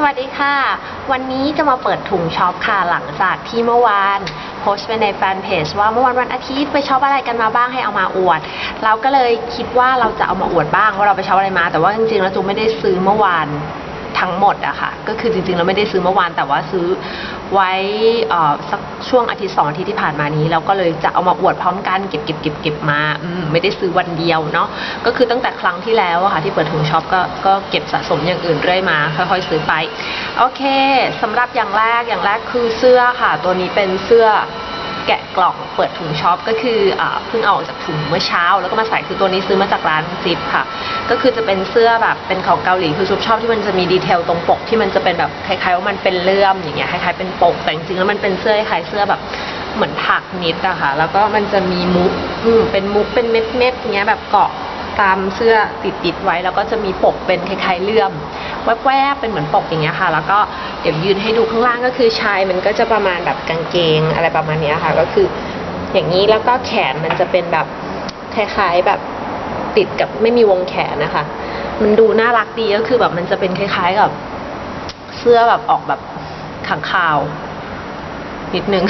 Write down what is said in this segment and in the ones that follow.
สวัสดีค่ะ วันนี้จะมาเปิดถุงช็อปค่ะหลังจากที่เมื่อวานโพสต์ไปในแฟนเพจว่าเมื่อวันวันอาทิตย์ไปช็อปอะไรกันมาบ้างให้เอามาอวด เราก็เลยคิดว่าเราจะเอามาอวดบ้างว่าเราไปช็อปอะไรมา แต่ว่าจริงๆแล้วจูไม่ได้ซื้อเมื่อวาน ทั้งหมดอะค่ะ ก็คือจริงๆเราไม่ได้ซื้อเมื่อวานแต่ว่าซื้อไว้สักช่วงอาทิตย์สองอาทิตย์ที่ผ่านมานี้เราก็เลยจะเอามาอวดพร้อมกันเก็บเก็บเก็บเก็บมาอืมไม่ได้ซื้อวันเดียวเนาะก็คือตั้งแต่ครั้งที่แล้วอะค่ะที่เปิดถุงช็อปก็ก็เก็บสะสมอย่างอื่นเรื่อยมาค่อยๆซื้อไปโอเคสำหรับอย่างแรกอย่างแรกคือเสื้อค่ะ ตัวนี้เป็นเสื้อ แกะกล่องเปิดถุงช็อปก็คืออเพิ่งเอาออกจากถุงเมื่อเช้า แล้วก็มาใส่คือตัวนี้ซื้อมาจากร้านซิปค่ะ ก็คือจะเป็นเสื้อแบบเป็นของเกาหลีคือซุปชอบที่มันจะมีดีเทลตรงปกที่มันจะเป็นแบบคล้ายๆว่ามันเป็นเลื่อมอย่างเงี้ยคล้ายๆเป็นปกแต่จริงๆแล้วมันเป็นเสื้อคล้ายเสื้อแบบเหมือนถักนิดอะค่ะ แล้วก็มันจะมีมุกเป็นมุกเป็นเม็ดๆอย่างเงี้ยแบบเกาะตามเสื้อติดๆไว้ แล้วก็จะมีปกเป็นคล้ายๆเลื่อม แวบๆเป็นเหมือนปกอย่างเงี้ยค่ะ แล้วก็เดี๋ยวยืนให้ดูข้างล่างก็คือชายมันก็จะประมาณแบบกางเกงอะไรประมาณเนี้ยค่ะ ก็คืออย่างนี้แล้วก็แขนมันจะเป็นแบบคล้ายๆแบบติดกับไม่มีวงแขนนะคะ มันดูน่ารักดีก็คือแบบมันจะเป็นคล้ายๆกับเสื้อแบบออกแบบขังคาว นิดนึง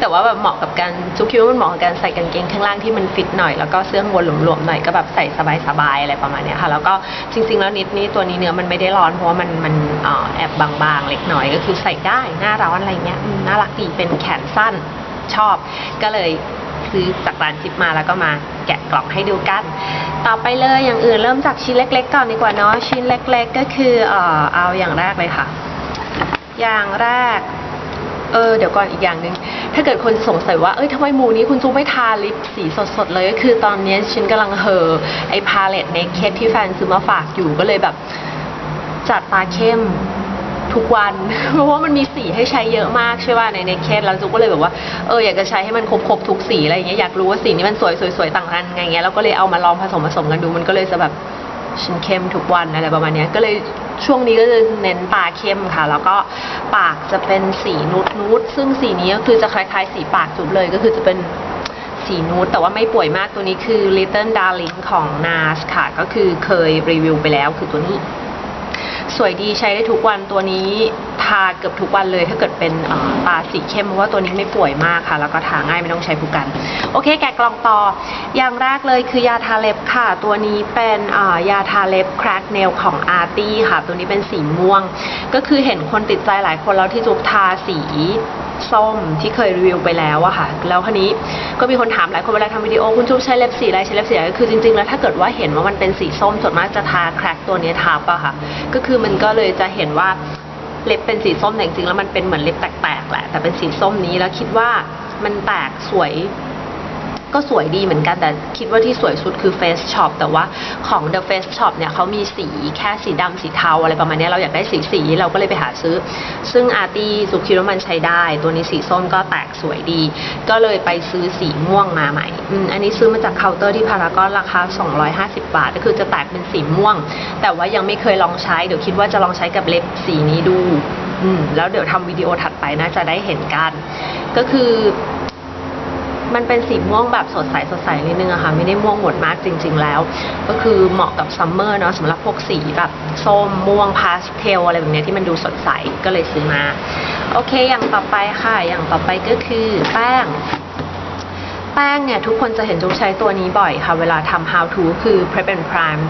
แต่ว่าแบบเหมาะกับการจุกคิดว่ามันเหมาะกับการใส่กางเกงข้างล่างที่มันฟิตหน่อยแล้วก็เสื้อข้างบนหลวมๆหน่อยก็แบบใส่สบายๆอะไรประมาณนี้ค่ะ แล้วก็จริง ๆ แล้วนิดนี้ตัวนี้เนื้อมันไม่ได้ร้อนเพราะว่ามันมันอ่อแอบบางๆเล็กน้อยก็คือใส่ได้หน้าร้อนอะไรเงี้ยน่ารักดีเป็นแขนสั้นชอบ ก็เลยซื้อจากร้านจิปมาแล้วก็มาแกะกล่องให้ดูกัน ต่อไปเลยอย่างอื่นเริ่มจากชิ้นเล็ก ๆ ก่อนดีกว่าเนาะชิ้นเล็ก ๆ ก็คือเอ่อเอาอย่างแรกเลยค่ะ อย่างแรก เออเดี๋ยวก่อนอีกอย่างหนึ่งถ้าเกิดคนสงสัยว่าเอ้ยทำไมหมูนี้คุณจูไม่ทาลิปสีสดๆเลยก็คือตอนนี้ฉันกำลังเหอไอพาเลตเนคเคที่แฟนซื้อมาฝากอยู่ก็เลยแบบ จัดตาเข้มทุกวัน เพราะว่ามันมีสีให้ใช้เยอะมากใช่ป่ะในเนคเคแล้วจูก็เลยแบบว่าเอออยากจะใช้ให้มันครบๆทุกสีอะไรอย่างเงี้ยอยากรู้ว่าสีนี้มันสวยสวยๆต่างกันไงเงี้ยแล้วก็เลยเอามาลองผสมผสมกันดูมันก็เลยจะแบบฉันเข้มทุกวันอะไรประมาณเนี้ยก็เลย ช่วงนี้ก็จะเน้นตาเข้มค่ะ แล้วก็ปากจะเป็นสีนูดนูดซึ่งสีนี้ก็คือจะคล้ายๆ สีปากจุบเลย ก็คือจะเป็นสีนูดแต่ว่าไม่ป่วยมากตัวนี้คือ Little Darling ของ NARS ค่ะ ก็คือเคยรีวิวไปแล้วคือตัวนี้ สวยดีใช้ได้ทุกวันตัวนี้ทาเกือบทุกวันเลย ถ้าเกิดเป็นตาสีเข้มเพราะว่าตัวนี้ไม่ป่วยมากค่ะ แล้วก็ทาง่ายไม่ต้องใช้ผูกัน โอเค แกะกล่องต่อ อย่างแรกเลยคือยาทาเล็บค่ะ ตัวนี้เป็นยาทาเล็บคราสเนลของอาร์ตี้ค่ะ ตัวนี้เป็นสีม่วง ก็คือเห็นคนติดใจหลายคนแล้วที่จุกทาสี ส้มที่เคยรีวิวไปแล้วอะค่ะแล้วคราวนี้ก็มีคนถามหลายคนเวลาทำวิดีโอคุณชุบใช้เล็บสีอะไรใช้เล็บสีอะไรคือจริงๆแล้วถ้าเกิดว่าเห็นว่ามันเป็นสีส้มส่วนมากจะทาแครกตัวนี้ทาปะค่ะก็คือมันก็เลยจะเห็นว่าเล็บเป็นสีส้มแต่จริงๆแล้วมันเป็นเหมือนเล็บแตกๆแหละแต่เป็นสีส้มนี้แล้วคิดว่ามันแตกสวย ก็สวยดีเหมือนกันแต่คิดว่าที่สวยสุดคือ Face Shop แต่ว่าของ The Face Shop เนี่ยเขามีสีแค่สีดำสีเทาอะไรประมาณนี้เราอยากได้สีสีเราก็เลยไปหาซื้อ ซึ่งอาร์ตี้สุคิดว่ามันใช้ได้ ตัวนี้สีส้มก็แตกสวยดี ก็เลยไปซื้อสีม่วงมาใหม่อืมอันนี้ซื้อมาจากเคาน์เตอร์ที่พารากอนราคา 250 บาท ก็คือจะแตกเป็นสีม่วง แต่ว่ายังไม่เคยลองใช้เดี๋ยวคิดว่าจะลองใช้กับเล็บสีนี้ดูอืมแล้วเดี๋ยวทำวิดีโอถัดไปน่าจะได้เห็นกัน ก็คือ มันเป็นสีม่วงแบบสดใสสดใสนิดนึงอะค่ะ ไม่ได้ม่วงหมดมากจริง ๆ แล้ว ก็คือเหมาะกับซัมเมอร์เนาะสำหรับพวกสีแบบส้มม่วงพาสเทลอะไรแบบเนี้ยที่มันดูสดใสก็เลยซื้อมา โอเคอย่างต่อไปค่ะ อย่างต่อไปก็คือแป้งแป้งเนี่ยทุกคนจะเห็นจุกใช้ตัวนี้บ่อยค่ะ เวลาทำ how to คือ prep and prime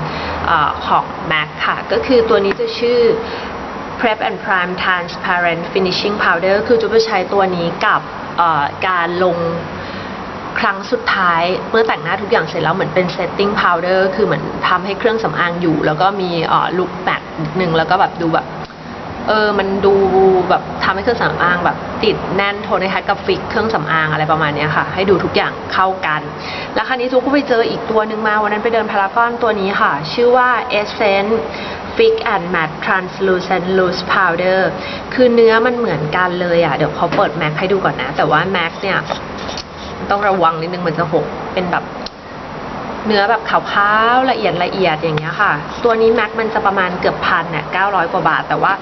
อของ MAC ค่ะ ก็คือตัวนี้จะชื่อ prep and prime transparent finishing powder คือจุ๊บจะใช้ตัวนี้กับการลง ครั้งสุดท้ายเมื่อแต่งหน้าทุกอย่างเสร็จแล้วเหมือนเป็น setting powder คือเหมือนทำให้เครื่องสำอางอยู่ แล้วก็มีเอ่อลุคแมทนิดนึงแล้วก็แบบดูแบบเออ มันดูแบบทำให้เครื่องสำอางแบบติดแน่นโทนให้กับฟิกเครื่องสำอางอะไรประมาณนี้ค่ะ ให้ดูทุกอย่างเข้ากัน แล้วคราวนี้ทุกก็ไปเจออีกตัวหนึ่งมา วันนั้นไปเดินพารากอนตัวนี้ค่ะ ชื่อว่า Essence Fix and Matte Translucent Loose Powder คือเนื้อมันเหมือนกันเลยอะ เดี๋ยวเขาเปิดแม็กให้ดูก่อนนะ แต่ว่าแม็กเนี่ย ต้องระวังนิดนึงมันจะหกเป็นแบบเนื้อแบบขาวๆละเอียดละเอียดอย่างเงี้ยค่ะ ตัวนี้แม็กมันจะประมาณเกือบพันเนี่ยเก้าร้อยกว่าบาท แต่ว่า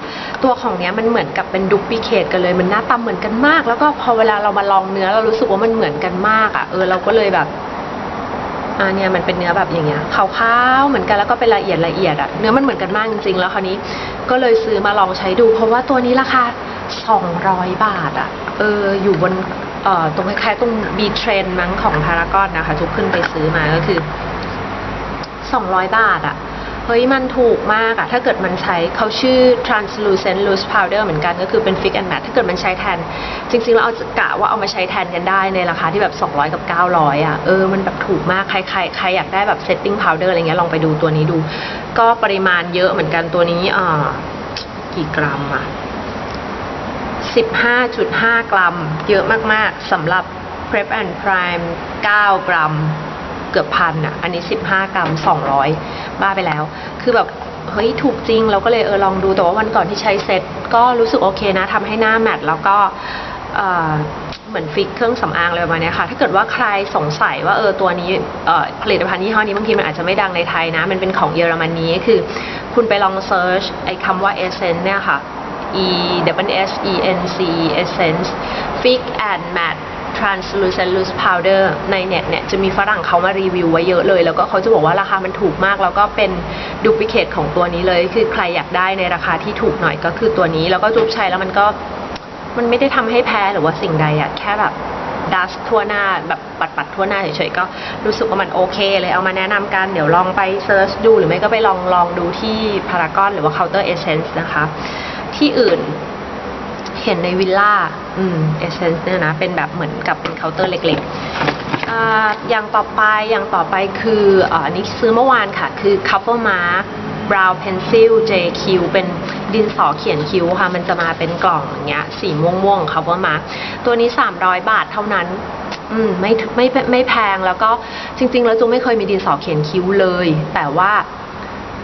ตัวของเนี้ยมันเหมือนกับเป็นดุปพิเคตกันเลย มันหน้าตาเหมือนกันมาก แล้วก็พอเวลาเรามาลองเนื้อเรารู้สึกว่ามันเหมือนกันมากอะ่ะ เออเราก็เลยแบบอ่าเนี่ยมันเป็นเนื้อแบบอย่างเงี้ยขาวๆเหมือนกันแล้วก็เป็นละเอียดละเอียดอะเนื้อมันเหมือนกันมากจริงๆ แล้วคราวนี้ก็เลยซื้อมาลองใช้ดู เพราะว่าตัวนี้ราคา200บาทอะ เอออยู่บน เอ่อตรงคล้ายๆตรง B Trend มั้งของพารากอนนะคะทุกขึ้นไปซื้อมาก็คือ 200 บาทอะเฮ้ยมันถูกมากอะถ้าเกิดมันใช้เขาชื่อ translucent loose powder เหมือนกันก็คือเป็น fix and matte ถ้าเกิดมันใช้แทน จริงๆ แล้วเอากะว่าเอามาใช้แทนกันได้ในราคาที่แบบ 200 กับ 900อะเออ มันแบบถูกมาก ใครใครใครอยากได้แบบ setting powder อะไรเงี้ยลองไปดูตัวนี้ดู ก็ปริมาณเยอะเหมือนกันตัวนี้อ่ากี่กรัมอะ 15.5 กรัม เยอะมาก ๆสำหรับ Prep and Prime 9 กรัม เกือบพันอะ อันนี้ 15 กรัม 200 บ้าไปแล้ว คือแบบ เฮ้ย ถูกจริง เราก็เลยเออลองดู แต่ว่าวันก่อนที่ใช้เซ็ตก็รู้สึกโอเคนะทำให้หน้าแมตแล้วก็เหมือนฟิกเครื่องสำอางอะไรประมาณเนี้ยค่ะ ถ้าเกิดว่าใครสงสัยว่าเออตัวนี้เอ่อผลิตภัณฑ์ยี่ห้อนี้บางทีมันอาจจะไม่ดังในไทยนะ มันเป็นของเยอรมนีคือ คุณไปลองเซิร์ชไอ้คำว่า Essence เนี่ยค่ะ E W S E N C E Essence Fix and Matte Translucent Loose Powder ในเน็ตเนี่ยจะมีฝรั่งเขามารีวิวไว้เยอะเลย แล้วก็เขาจะบอกว่าราคามันถูกมาก แล้วก็เป็นดูพิเคทของตัวนี้เลย คือใครอยากได้ในราคาที่ถูกหน่อยก็คือตัวนี้ แล้วก็จุบใช้แล้วมันก็มันไม่ได้ทำให้แพ้หรือว่าสิ่งใดอะแค่แบบดัสทั่วหน้าแบบปัดปัดๆทั่วหน้าเฉยๆก็รู้สึกว่ามันโอเคเลยเอามาแนะนำกัน เดี๋ยวลองไปเซิร์ชดูหรือไม่ก็ไปลองลองดูที่พารากอนหรือว่า Counter Essence นะคะ ที่อื่น เห็นในวิลล่าอืมเอเซนส์เนี่ยนะ เป็นแบบเหมือนกับเป็นเคาน์เตอร์เล็กๆอ่าอย่างต่อไปอย่างต่อไปคืออ่าอันนี้ซื้อเมื่อวานค่ะ คือ Cover Mark Brow Pencil JQ เป็นดินสอเขียนคิ้วค่ะ มันจะมาเป็นกล่องอย่างเงี้ย สีม่วงๆ Cover Mark ตัวนี้ 300 บาทเท่านั้นอืมไม่ไม่ไม่ไม่แพงแล้วก็จริง ๆ แล้วจูไม่เคยมีดินสอเขียนคิ้วเลย แต่ว่า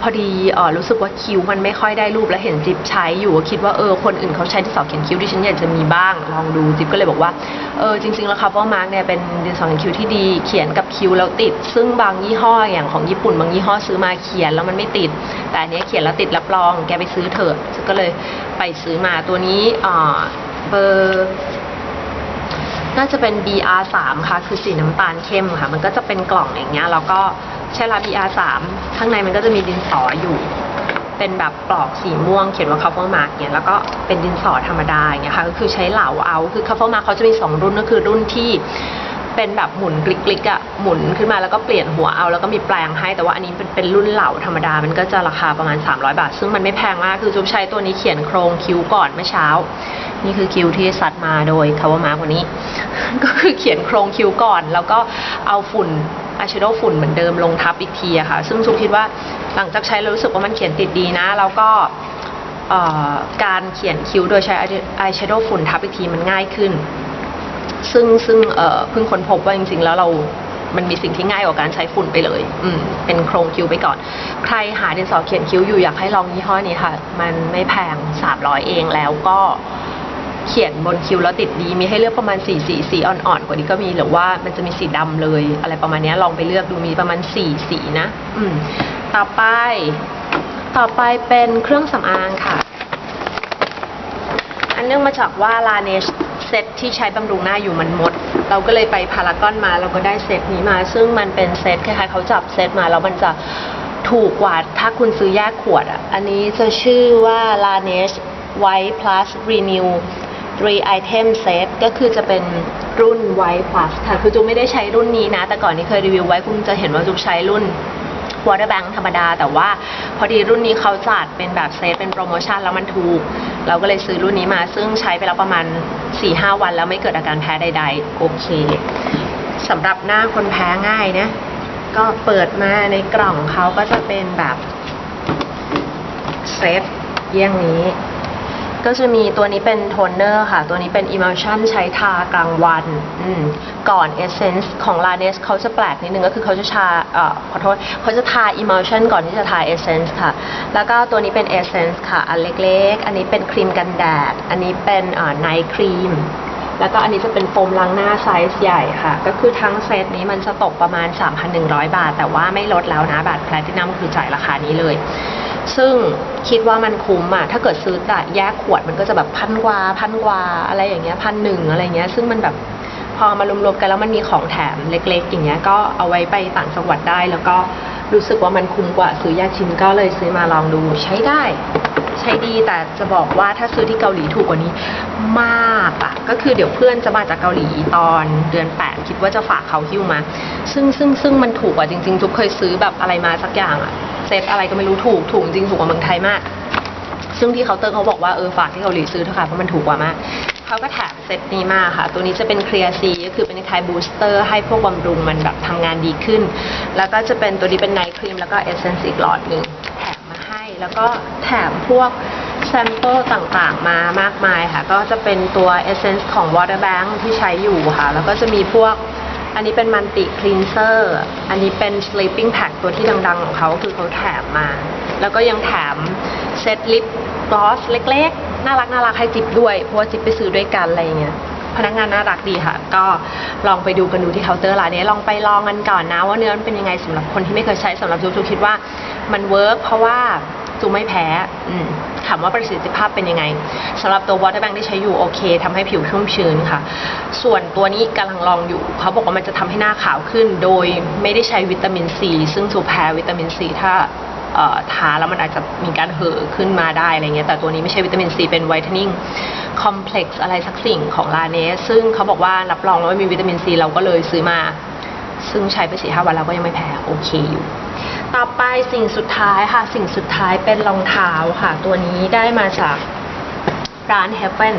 พอดีเออรู้สึกว่าคิ้วมันไม่ค่อยได้รูปแล้วเห็นจิ๊บใช้อยู่ก็คิดว่าเออคนอื่นเขาใช้ดินสอเขียนคิ้วดิฉันอยากจะมีบ้างลองดูจิ๊บก็เลยบอกว่าเออจริงๆแล้วครับว่ามาร์กเนี่ยเป็นดินสอเขียนคิ้วที่ดีเขียนกับคิ้วแล้วติด ซึ่งบางยี่ห้ออย่างของญี่ปุ่นบางยี่ห้อซื้อมาเขียนแล้วมันไม่ติด แต่อันนี้เขียนแล้วติดรับรอง แกไปซื้อเถอะจิ๊บก็เลยไปซื้อมาตัวนี้อ่าเบอร์น่าจะเป็น BR3 ค่ะ คือสีน้ำตาลเข้มค่ะ มันก็จะเป็นกล่องอย่างเงี้ย แล้วก็ ใช้ละ BR3 ข้างในมันก็จะมีดินสออยู่ เป็นแบบปลอกสีม่วงเขียนว่า cover mark เนี่ยแล้วก็เป็นดินสอธรรมดาอย่างเงี้ยค่ะก็คือใช้เหลาเอาคือ cover mark เขาจะมี2รุ่นก็คือรุ่นที่ เป็นแบบหมุนกลิกๆอะหมุนขึ้นมาแล้วก็เปลี่ยนหัวเอาแล้วก็มีแปลงให้แต่ว่าอันนี้เป็นเป็นรุ่นเหลาธรรมดา มันก็จะราคาประมาณ 300 บาท ซึ่งมันไม่แพงมากคือจุ๊บใช้ตัวนี้เขียนโครงคิ้วก่อนเมื่อเช้า นี่คือคิ้วที่ซัดมาโดย cover mark วันนี้ ก็คือเขียนโครงคิ้วก่อน แล้วก็เอาฝุ่นอายแชโดว์ฝุ่นเหมือนเดิมลงทับอีกทีอะค่ะ ซึ่งซุปคิดว่าหลังจากใช้แล้วรู้สึกว่ามันเขียนติดดีนะ แล้วก็การเขียนคิ้วโดยใช้อายแชโดว์ฝุ่นทับอีกทีมันง่ายขึ้น ซึ่งซึ่งเอ่อเพิ่งค้นพบว่าจริง ๆ แล้วเรา มันมีสิ่งที่ง่ายกว่าการใช้ฝุ่นไปเลย อืม เป็นโครงคิ้วไปก่อน ใครหาดินสอเขียนคิ้วอยู่อยากให้ลองยี่ห้อนี้ค่ะ มันไม่แพง 300 เองแล้วก็เขียนบนคิ้วแล้วติดดี มีให้เลือกประมาณสีสีสีอ่อนๆกว่านี้ก็มีหรือว่ามันจะมีสีดำเลย อะไรประมาณเนี้ยลองไปเลือกดูมีประมาณสี่สีนะ อืม ต่อไป ต่อไปเป็นเครื่องสำอางค่ะ อันเนื่องมาจากว่าลาเนช เซตที่ใช้บำรุงหน้าอยู่มันหมด เราก็เลยไปพารากอนมาเราก็ได้เซตนี้มา ซึ่งมันเป็นเซตคล้ายๆเขาจับเซตมาแล้วมันจะถูกกว่าถ้าคุณซื้อแยกขวดอะ อันนี้จะชื่อว่า Laneige White Plus Renew 3 item set ก็คือจะเป็นรุ่น White Plus ค่ะ คือจูไม่ได้ใช้รุ่นนี้นะ แต่ก่อนนี้เคยรีวิวไว้คุณจะเห็นว่าจูใช้รุ่น วอเตอร์แบงค์ธรรมดา แต่ว่าพอดีรุ่นนี้เขาจัดเป็นแบบเซตเป็นโปรโมชั่นแล้วมันถูก เราก็เลยซื้อรุ่นนี้มา ซึ่งใช้ไปแล้วประมาณ 4-5 วันแล้วไม่เกิดอาการแพ้ใด ๆ โอเคสำหรับหน้าคนแพ้ง่ายนะ ก็เปิดมาในกล่องเขาก็จะเป็นแบบเซตเยี่ยงนี้ ก็จะมีตัวนี้เป็นโทนเนอร์ค่ะ ตัวนี้เป็น Emulsion ใช้ทากลางวันก่อน Essence ของ l a n e s เขาจะแปลกนิดนึงก็คือเขาจะชาเอ่อขอโทษเขาจะทา Emulsion ก่อนที่จะทา Essence ค่ะ แล้วก็ตัวนี้เป็น Essence ค่ะ อันเล็กๆ อันนี้เป็นครีมกันแดด อันนี้เป็นเอ่อ Night Cream แล้วก็อันนี้จะเป็นโฟมล้างหน้าไซส์ใหญ่ค่ะ ก็คือทั้งเซตนี้มันจะตกประมาณ 3,100 บาท แต่ว่าไม่ลดแล้วนะบัตรแพลตินัมคือจ่ายราคานี้เลย ซึ่งคิดว่ามันคุ้มอะถ้าเกิดซื้อแต่แยกขวดมันก็จะแบบพันกว่าพันกว่าอะไรอย่างเงี้ยพันหนึ่งอะไรเงี้ย ซึ่งมันแบบพพอมารวมๆกันแล้วมันมีของแถมเล็ก ๆ อย่างเงี้ยก็เอาไว้ไปต่างจังหวัดได้ แล้วก็รู้สึกว่ามันคุ้มกว่าซื้อยาชิ้นก็เลยซื้อมาลองดูใช้ได้ ใช้ดีแต่จะบอกว่าถ้าซื้อที่เกาหลีถูกกว่านี้มากอะก็คือเดี๋ยวเพื่อนจะมาจากเกาหลีตอนเดือน 8 คิดว่าจะฝากเขาหิ้วมา ซึ่งซึ่งซึ่งมันถูกกว่าจริงๆทุกเคยซื้อแบบอะไรมาสักอย่างอะ เซตอะไรก็ไม่รู้ถูกถูกจริงถูกกว่าเมืองไทยมาก ซึ่งที่เคาน์เตอร์เขาบอกว่าเออฝากที่เกาหลีซื้อเถอะค่ะเพราะมันถูกกว่ามากเขาก็แถมเซตนี้มาค่ะ ตัวนี้จะเป็นเคลียร์ซีก็คือเป็นคล้ายบูสเตอร์ให้พวกบำรุงมันแบบทำงานดีขึ้น แล้วก็จะเป็นตัวนี้เป็นไนท์ครีมแล้วก็เอเซนส์อีกหลอดหนึ่งแถมมาให้ แล้วก็แถมพวกแซมเปิลต่างๆมามากมายค่ะ ก็จะเป็นตัวเอเซนส์ของ Water Bank ที่ใช้อยู่ค่ะ แล้วก็จะมีพวกอันนี้เป็นมันติคลีนเซอร์ อันนี้เป็น sleeping pack ตัวที่ดังๆ ของเขาคือเขาแถมมา แล้วก็ยังแถมเซตลิปกลอสเล็กๆ น่ารักน่ารักให้จิบด้วย เพราะว่าจิบไปซื้อด้วยกันอะไรอย่างเงี้ยพนักงานน่ารักดีค่ะ ก็ลองไปดูกันดูที่เคาน์เตอร์ร้านนี้ ลองไปลองกันก่อนนะว่าเนื้อมันเป็นยังไงสำหรับคนที่ไม่เคยใช้สำหรับจูจูคิดว่า มันเวิร์กเพราะว่าจูไม่แพ้ถามว่าประสิทธิภาพเป็นยังไงสำหรับตัว water bank ที่ใช้อยู่โอเคทำให้ผิวชุ่มชื้นค่ะ ส่วนตัวนี้กำลังลองอยู่ เขาบอกว่ามันจะทำให้หน้าขาวขึ้น โดยไม่ได้ใช้วิตามินซีซึ่งจูแพ้วิตามินซีถ้าทาแล้วมันอาจจะมีการเห่อขึ้นมาได้อะไรเงี้ย แต่ตัวนี้ไม่ใช่วิตามินซีเป็นไวท์เทนนิ่งคอมเพล็กซ์อะไรสักสิ่งของลาเนสซึ่งเขาบอกว่ารับรองว่ามีวิตามินซีเราก็เลยซื้อมา ซึ่งใช้ไปสี่ห้าวันเราก็ยังไม่แพ้โอเคอยู่ ต่อไปสิ่งสุดท้ายค่ะ สิ่งสุดท้ายเป็นรองเท้าค่ะ ตัวนี้ได้มาจากร้าน Heaven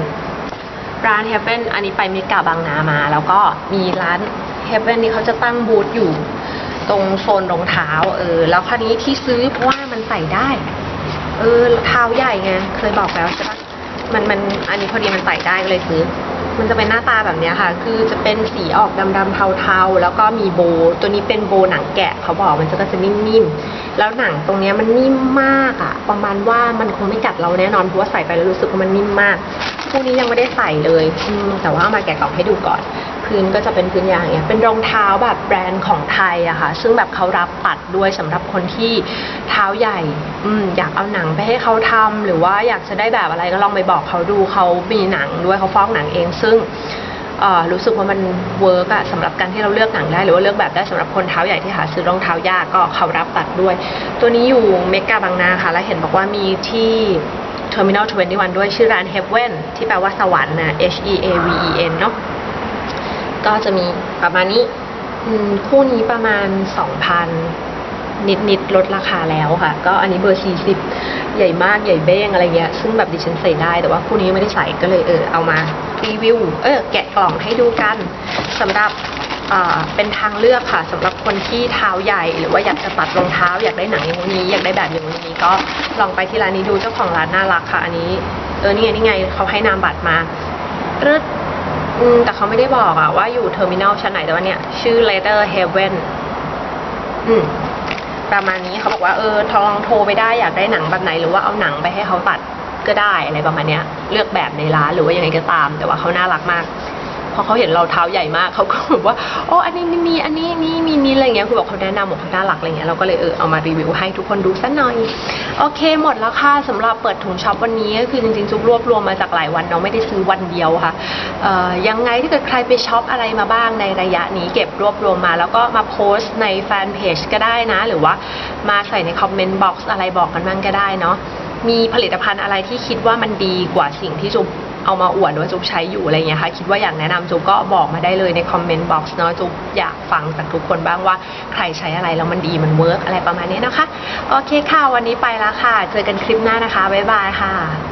ร้าน Heaven อันนี้ไปเมกาบางนามา แล้วก็มีร้าน Heaven นี่เขาจะตั้งบูธอยู่ตรงโซนรองเท้า เออ แล้วคราวนี้ที่ซื้อเพราะว่ามันใส่ได้ เออเท้าใหญ่ไง เคยบอกแล้วใช่ปะมันมันอันนี้พอดีมันใส่ได้ก็เลยซื้อ มันจะเป็นหน้าตาแบบนี้ค่ะ คือจะเป็นสีออกดำๆเทาๆ แล้วก็มีโบ ตัวนี้เป็นโบหนังแกะเขาบอกมันจะก็จะนิ่มๆ แล้วหนังตรงนี้มันนิ่มมากอะประมาณว่ามันคงไม่กัดเราแน่นอนเพราะว่าใส่ไปแล้วรู้สึกว่ามันนิ่มมากพวกนี้ยังไม่ได้ใส่เลยแต่ว่าเอามาแกะกล่องให้ดูก่อน พื้นก็จะเป็นพื้นยางองเงี้ยเป็นรองเท้าแบบแบรนด์ของไทยอะค่ะ ซึ่งแบบเขารับตัดด้วยสำหรับคนที่เท้าใหญ่อือยากเอาหนังไปให้เขาทำหรือว่าอยากจะได้แบบอะไรก็ลองไปบอกเขาดูเขามีหนังด้วยเขาฟ้องหนังเอง ซึ่งรู้สึกว่ามันเวิร์กอะสำหรับการที่เราเลือกหนังได้ หรือว่าเลือกแบบได้สำหรับคนเท้าใหญ่ที่หาซื้อรองเท้ายากก็เขารับตัดด้วย ตัวนี้อยู่เมกาบางนาค่ะ แล้วเห็นบอกว่ามีที่ Terminal 21ด้วยชื่อร้าน Heaven ที่แปลว่าสวรรค์นะ H E A V E N เนาะ ก็จะมีประมาณนี้อืมคู่นี้ประมาณ 2,000 นิดนิดๆลดราคาแล้วค่ะ ก็อันนี้เบอร์ 40 ใหญ่มากใหญ่เบ้งอะไรเงี้ย ซึ่งแบบดิฉันใส่ได้ แต่ว่าคู่นี้ไม่ได้ใส่ก็เลยเออเอามารีวิว เออแกะกล่องให้ดูกันสำหรับอ่าเป็นทางเลือกค่ะสำหรับคนที่เท้าใหญ่ หรือว่าอยากจะตัดรองเท้า อยากได้หนังอย่างนี้ อยากได้แบบอย่างนี้ก็ลองไปที่ร้านนี้ดูเจ้าของร้านน่ารักค่ะ อันนี้เออนี่ไงนี่ไงเขาให้นามบัตรมารึด อืมแต่เขาไม่ได้บอกอะว่าอยู่เทอร์มินอลชั้นไหนแต่ว่าเนี่ย ชื่อ Letter Heaven อืมประมาณนี้เขาบอกว่าเออทองโทรไปได้อยากได้หนังแบบไหน หรือว่าเอาหนังไปให้เขาตัดก็ได้อะไรประมาณเนี้ย เลือกแบบในร้านหรือว่ายังไงก็ตาม แต่ว่าเขาน่ารักมาก พอเขาเห็นเราเท้าใหญ่มากเขาก็แบบว่าโอ้อันนี้ม่มีอันนี้นี่มีนี่อะไรเงี้ยคือบอกเขาแนะนำบอกเขาน่ารักอะไรเงี้ยเราก็เลยเออเอามารีวิวให้ทุกคนดูสักหน่อย โอเคหมดแล้วค่ะสำหรับเปิดถุงช็อปวันนี้ก็คือจริงๆจุ๊บรวบรวมมาจากหลายวันเนาะไม่ได้ซื้อวันเดียวค่ะเอ่อยังไงถ้าเกิดใครไปช็อปอะไรมาบ้างในระยะนี้เก็บรวบรวมมา แล้วก็มาโพสต์ในแฟนเพจก็ได้นะ หรือว่ามาใส่ในคอมเมนต์บ็อกซ์อะไรบอกกันบ้างก็ได้เนาะมีผลิตภัณฑ์อะไรที่คิดว่ามันดีกว่าสิ่งที่จุ๊บ เอามาอวดว่าจุ๊บใช้อยู่อะไรเงี้ยค่ะคิดว่าอยากแนะนำจุ๊บก็บอกมาได้เลยในคอมเมนต์บ็อกซ์เนาะจุ๊บอยากฟังจากทุกคนบ้างว่าใครใช้อะไรแล้วมันดีมันเวิร์กอะไรประมาณนี้นะคะ โอเคค่ะวันนี้ไปแล้วค่ะ เจอกันคลิปหน้านะคะบ๊ายบายค่ะ